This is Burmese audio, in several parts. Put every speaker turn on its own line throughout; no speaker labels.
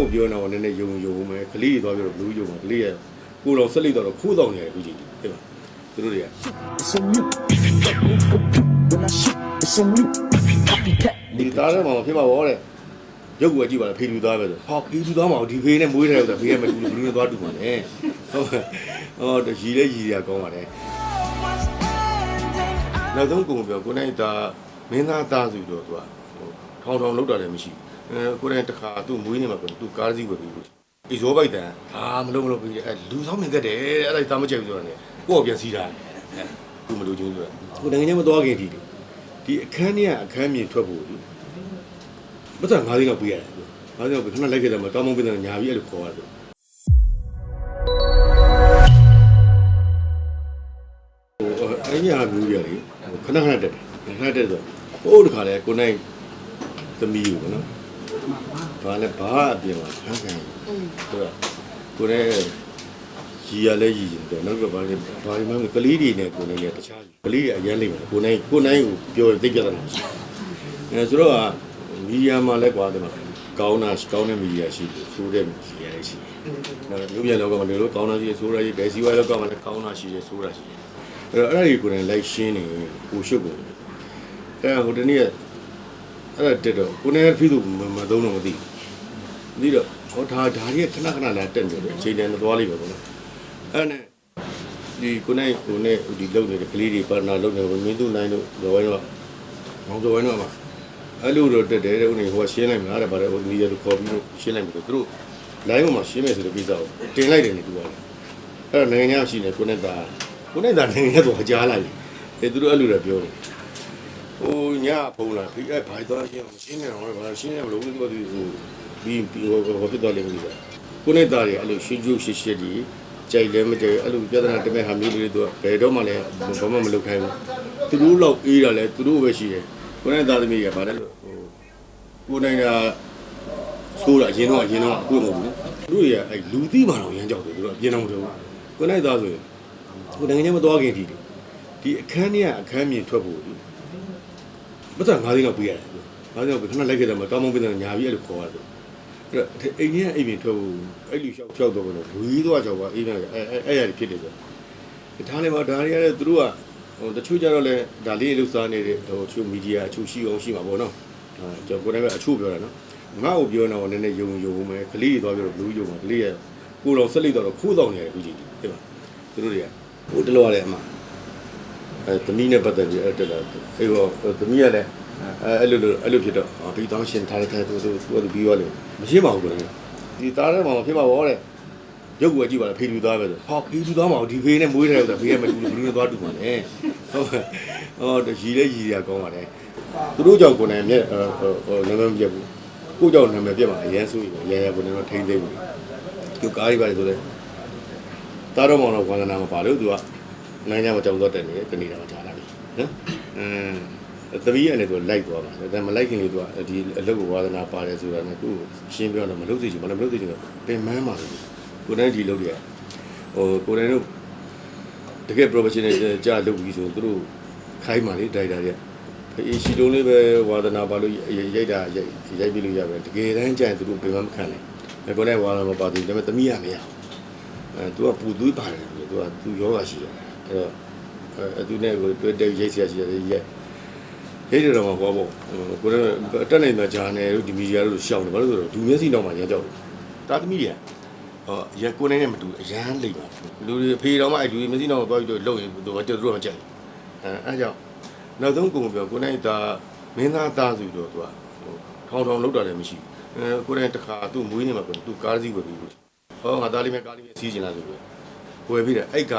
ကိုပြောနေတာကနည်းနည်းယုံယုံမယ်ကလေးတွေသွားပြောတော့ဘလူးယုံမှာကလေးရဲ့ကိုယ်တော်ဆက်လက်တော့ခိုးတော့နေတယ်အခုချိန်ဒီဟုတ်ပါသူတို့တွေက
It's on you. When I shoot, it's on you. Copycat.
ဒီသားထဲမှာမဖြစ်ပါဘောတဲ့ရုပ်ကကြည့်ပါလားဖေလူသားပဲဆိုဟောဖေလူသားမှာဒီဖေနဲ့မွေးတယ်ဆိုတာဖေကမတူဘူးဘလူးနဲ့သွားတူမှာလေဟုတ်ပါဟောတရီလဲရီရကောင်းပါတယ်နောက်ဆုံးကိုပြောကိုနိုင်တာမင်းသားသားစုတော့သူက ထောင်ထောင်လောက်တာလည်းမရှိဘူးအဲကိုနိုင်တခါသူ့မွေးနေမှာကိုသူကားစည်းဝယ်ပြီးလို့အေဇောပိုက်တန်ဟာမလုံးမလုံးပြီးအဲလူဆောင်မြင်တတ်တယ်အဲ့ဒါတာမကြိုက်ဘူးဆိုတာနဲ့ကိုယ့်ကိုပြန်စီးတာအဲသူမလို့ချင်းဆိုတာကိုနိုင်ငံချင်းမသွားခင်ဒီဒီအခန်းကြီးကအခန်းမြင်ထွက်ဖို့ဒီဘာသာငါးသိန်းလောက်ပေးရတယ်။ငါးသိန်းလောက်ပေးခဏလိုက်ခဲ့တယ်မှာတောင်းမပေးတယ်ညာပြီးအဲ့လိုခေါ်ရတယ်။ဟိုအဲ့ညာမျိုးကြီးလေခဏခဏတက်တယ်ခဏတက်တော့ဟိုတခါလေကိုနိုင် သမီးကိုနော်။ဘာလဲဘာအပြင်မှာခန်းခံဆိုတော့ကိုနဲ့ရီရလဲရီတယ်နောက်ကဘာလဲဘာမှမကလေးတွေနဲ့ကိုနိုင်ရတခြားကလေးတွေအရန်လိမ့်မယ်ကိုနိုင်ကိုနိုင်ကိုပြောသိပြတာမရှိဘူးအဲဆိုတော့မီဒီယာမှာလဲကွာဒီမှာကောင်းတာကောင်းတဲ့မီဒီယာရှိတယ်ဆိုးတဲ့မီဒီယာလည်းရှိတယ်နော်လူပြန်လောကမှာလေလို့ကောင်းတာရှိတယ်ဆိုးတာရှိတယ်ဘယ်စီဝါလောကမှာလည်းကောင်းတာရှိတယ်ဆိုးတာရှိတယ်အဲ့တော့အဲ့ဒါကြီးကိုနိုင်လိုက်ရှင်းနေကိုရှုပ်ကုန်တယ်အဲဟိုတနေ့က အဲ့ဒါတက်တော့ကိုနိုင်ဖီးသူမသုံးတော့မသိဘူးပြီးတော့ဟောဒါဒါကြီးခဏခဏလာတက်နေတယ်အချိန်တန်သွားလိမ့်မယ်ပေါ့နော်အဲ့နဲ့ဒီကိုနိုင်ကိုနဲ့ဒီလုံနေတဲ့ကလေးတွေပါနာလုံနေမင်းသူနိုင်တို့လောဝဲတော့မောင်တော်ဝဲတော့မှာအဲ့လိုတော့တက်တယ်တဲ့ဦးနေဟိုရှင်းလိုက်မှာတဲ့ဗါတဲ့ဟိုဒီရခေါ်ပြီးရှင်းလိုက်ပြီသူတို့ line ပေါ်မှာရှင်းမယ်ဆိုတဲ့ကိစ္စကိုတင်လိုက်တယ်နေတူပါတယ်အဲ့တော့နိုင်ငံခြားရှိနေကိုနဲ့တာကိုနဲ့တာနိုင်ငံခြားတော့ကြားလိုက်တယ်အဲသူတို့အဲ့လိုလည်းပြောတယ် ဟိုညဖုံးလာပြီးအဲ့ဘာသွားရှင်းအောင်ရှင်းနေအောင်လည်းဘာရှင်းနေမလို့သူကဒီဟိုပြီးပြီးဟိုဟိုဖြစ်သွားလိမ့်မယ်ကိုနဲ့တာတွေအဲ့လိုရှင်းကျုပ်ရှင်းရှင်းဒီကြိုက်လည်းမကြိုက်အဲ့လိုပြဿနာတမဲ့ဟာမျိုးတွေသူကဘယ်တော့မှလည်းဘာမှမလုပ်ခိုင်းဘူးသူတို့လောက်အေးတာလည်းသူတို့ပဲရှိတယ်ကိုနဲ့တာသမီးကဘာလဲလို့ဟိုကိုနိုင်ငံဆိုးတာအရင်တော့အရင်တော့အခုမဟုတ်ဘူးသူတို့ရအဲ့လူသိမှတော့ရမ်းကြောက်တယ်သူတို့အပြင်တော့မထုတ်ဘူးကိုနဲ့တာဆိုရင်ကိုနိုင်ငံချင်းမသွားခင်ဒီဒီအခန်းကြီးကအခန်းမြင်ထွက်ဖို့ ဘာသာငါးသိန်းလောက်ပေးရတယ်ငါးသိန်းလောက်ပေးခဏလိုက်ခဲ့တယ်မှာတောင်းမပေးတယ်ညာပြီးအဲ့လိုခေါ်ရတယ်အဲ့တော့အိမ်ကြီးကအိမ်မြင်ထွက်ဖို့အဲ့လူလျှောက်လျှောက်တော့လို့ဝီးသွားကြောက်ပါအိမ်ကအဲ့အဲ့အဲ့ရဖြစ်တယ်ဆိုဒါလည်းမဒါရီရတဲ့သူတို့ကဟိုတချို့ကြတော့လေဒါလေးလှုပ်ရှားနေတဲ့ဟိုချို့မီဒီယာအချို့ရှိအောင်ရှိမှာပေါ့နော်အဲကျွန်တော်ကိုယ်တိုင်ပဲအချို့ပြောတာနော်ငါ့ကိုပြောနေတာကနည်းနည်းယုံယုံမယ်ကလေးတွေသွားပြောတော့ဘလူးယုံမှာကလေးရဲ့ကိုယ်တော်ဆက်လက်တော့ခိုးတော့နေတယ်အခုကြည့်ဒီမှာသူတို့တွေကဟိုတလောရတယ်အမ အဲသမီးနဲ့ပတ်သက်ပြီးအဲ့တက်လာအေးဟောသမီးကလည်းအဲအဲ့လိုလိုအဲ့လိုဖြစ်တော့ဟာပြီးတော့ရှင်ထားတဲ့ထားသူသူသူကပြီးသွားလို့မရှင်းပါဘူးကွာဒီသားထဲမှာမဖြစ်ပါဘောတဲ့ရုပ်ကကြည့်ပါလားဖေလူသားပဲဆိုဟောဖေလူသားမှာဒီဖေနဲ့မွေးတယ်ဆိုတာဖေကမတူဘူးဘလူးနဲ့သွားတူမှာလေဟုတ်ပါဟောရီလဲရီရကောင်းပါတယ်သူတို့ကြောင့်ကိုယ်နဲ့မြက်ဟိုဟိုနာမည်မပြတ်ဘူးကိုကြောင့်နာမည်ပြတ်မှာအရင်ဆိုရင်ရရကိုယ်နဲ့တော့ထိမ့်သိမ့်ဘူးသူကားကြီးပါတယ်ဆိုလဲတားတော့မောင်တော့ဝန္ဒနာမပါလို့သူက နိုင်ကြမကြောက်တော့တက်နေတယ်တနေတာမထားလာပြီနော်အင်းသမီးရလည်းသူလိုက်သွားပါဒါမလိုက်ခင်လေးသူကဒီအလုပ်ကိုဝါသနာပါတယ်ဆိုတာနဲ့သူ့ကိုရှင်းပြောတော့မလုပ်သေးချင်မလုပ်သေးချင်တော့ပင်မန်းပါလို့ကိုယ်တိုင်ဒီလုပ်တွေကဟိုကိုယ်တိုင်တို့တကယ် professional ကြာလုပ်ပြီးဆိုသူတို့ခိုင်းမှလေဒိုက်တာတွေကဖေးရှိတုံးလေးပဲဝါသနာပါလို့ရိုက်တာရိုက်ရိုက်ပြီးလို့ရပဲတကယ်တမ်းကျရင်သူတို့ပင်မမခံနိုင်အဲကိုယ်တိုင်ဝါသနာမပါသေးဘူးဒါပေမဲ့သမီးရမရအောင်အဲသူကပူသွေးပါတယ်သူကသူယောဂရှိတယ် အဲတော့အဲသူနဲ့ကိုတွေ့တဲ့ရိတ်ဆရာရှိတယ်ရက်ဟဲ့တယ်တော့မဟုတ်ပေါ့ကိုယ်ကအတက်နိုင်တဲ့ဂျာနယ်တို့ဒီမီဒီယာတို့ရှောင်းတယ်ဘာလို့လဲဆိုတော့ဒူမျက်စိနောက်မှာရမ်းကြောက်တယ်တာသမီးတွေကဟောရကိုနေနဲ့မတူအရန်လိမ့်ပါလူတွေဖေးတော်မှအဲ့ဒူမျက်စိနောက်မှာသွားပြီးတော့လုံရင်သူကတို့တို့မကြိုက်အဲအဲကြောင့်နောက်ဆုံးကိုပြောကိုနေဒါမင်းသားသားစုတော့သူကထောင်ထောင်လောက်တာလည်းမရှိဘူးအဲကိုနေတခါသူ့မွေးနေမှာကိုသူကားစည်းဝယ်ပြီးလို့ဟောငါသားလေးမဲ့ကားလေးမဲ့စီးကျင်လာဆိုပြီးဝယ်ပြီးတယ်အဲ့က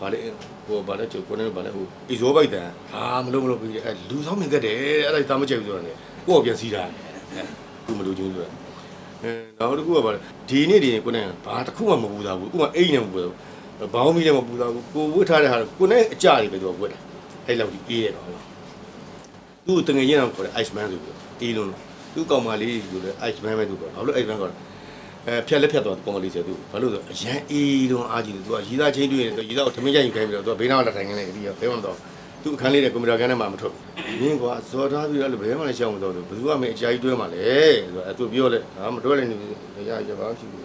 ဗာလေဟိုဗာလေကျကိုနေဗာလေဟိုအီဇောဘိုက်တန်ဟာမလို့မလို့ပြီးအဲလူဆောင်မြင်တတ်တယ်အဲ့ဒါတာမကြိုက်ဘူးဆိုတော့လေကိုယ့်ကိုပြန်စီးတာအဲခုမလို့ချင်းဆိုတော့အဲနောက်တစ်ခုကဗာလေဒီနေ့ဒီကိုနေဘာတစ်ခုမှမပူတာဘူးခုမှအိမ်နဲ့မပူတာဘူးဘောင်းမီလည်းမပူတာဘူးကိုဝတ်ထားတဲ့ဟာကိုနေအကြတွေပဲသူကဝတ်တာအဲ့လောက်ကြီးအေးတယ်တော့သူ့တငယ်ချင်းအောင်ခေါ်တယ် ice man ဆိုပြီးအေးလုံးသူ့ကောင်မလေးဆိုလဲ ice man ပဲသူပြောဘာလို့ ice man ခေါ်လဲ အဲဖြက်လက်ဖြက်သွားကောင်မလေးဆိုသူဘာလို့ဆိုအရန်အေးလုံးအားကြီးတယ်သူကရီသားချင်းတွေ့ရင်သူရီသားကိုထမင်းကြိုင်ယူခိုင်းပြီးတော့သူကဘေးနားလာထိုင်နေတယ်ပြီးတော့ဘဲမှမတော့သူ့အခန်းလေးနဲ့ကွန်ပျူတာခန်းထဲမှာမထွက်ဘူးမင်းကွာစော်ထားပြီးတော့လည်းဘယ်မှလည်းရှောင်မတော့ဘူးဘယ်သူကမင်းအကြာကြီးတွဲမှာလဲဆိုတော့အဲသူပြောလဲဟာမတွဲလည်းနေရရပါရှိဘူး